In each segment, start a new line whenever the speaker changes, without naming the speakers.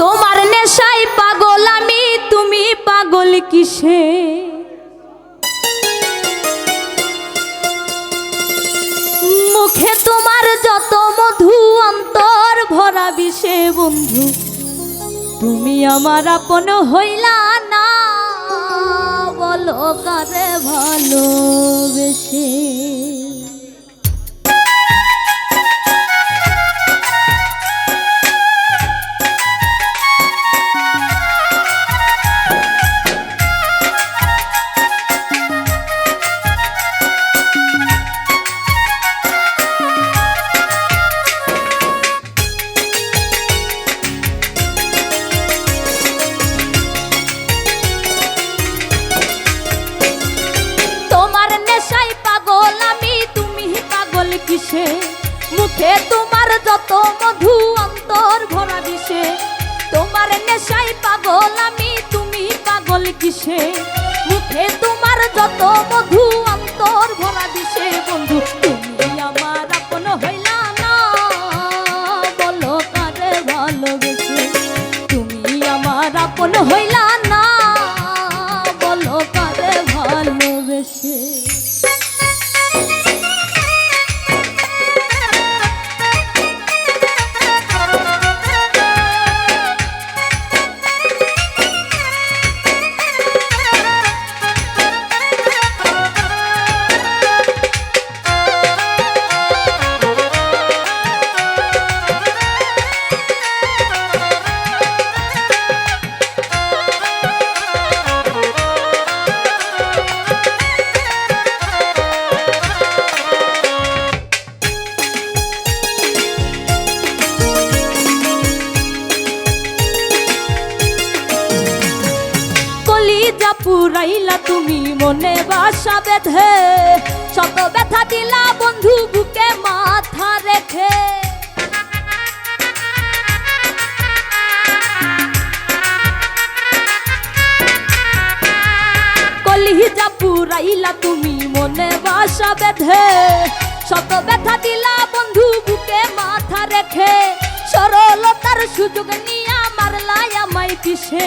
তোমার নেশায় পাগল আমি, তুমি পাগল কিসে? মুখে তোমার যত মধু, অন্তর ভরা বিষে বন্ধু, তুমি আমার আপন হইলা না, বলো কারে ভালোবেসে? কিসে মুখে তোমার যত মধু অন্তর ভরা দিছে বন্ধু। তুমি আমার আপন হইলা না, বলো কারে ভালোবেসে। তুমি আমার আপন হইলা না পুরাইলা তুমি মনে বাসা বেঁধে। শত ব্যথা দিলা বন্ধু বুকে মাথা রেখে। কলিজা পুরাইলা তুমি মনে বাসা বেঁধে। শত ব্যথা দিলা বন্ধু বুকে মাথা রেখে। সরলতার সুযোগ নিয়া মারলাই আমায় পিছে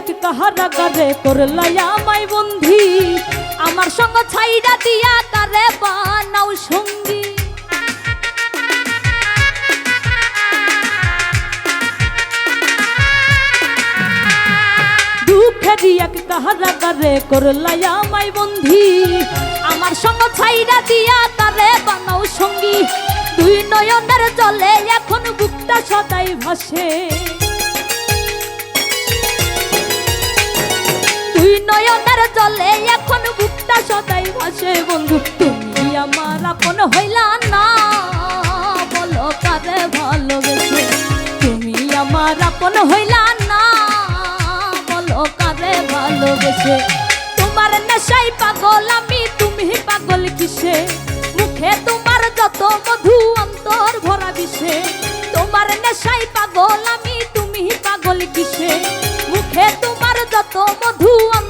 এক কাহারা গারে করলাই আমায় বন্ধি। আমার সঙ্গ ছাইরা দিয়া তারে বানাও সঙ্গী। দুঃখেরই এক কাহারা গারে করলাই আমায় বন্ধি। আমার সঙ্গ ছাইরা দিয়া তারে বানাও সঙ্গী। দুই নয়নের জলে এখন বুকটা সদাই ভাসে। সদাই ভাসে বন্ধু, তুমি আমার আপন হইলা না। বলো কারে ভালোবেসে, তুমি আমার আপন হইলা না। বলো কারে ভালোবেসে, তোমার নেশাই পাগল আমি, তুমি পাগল কিসে? মুখে তোমার যত মধু অন্তর ভরা বিষে, তোমার নেশাই পাগল আমি, তুমি পাগল কিসে? মুখে তোমার যত মধু অন্তর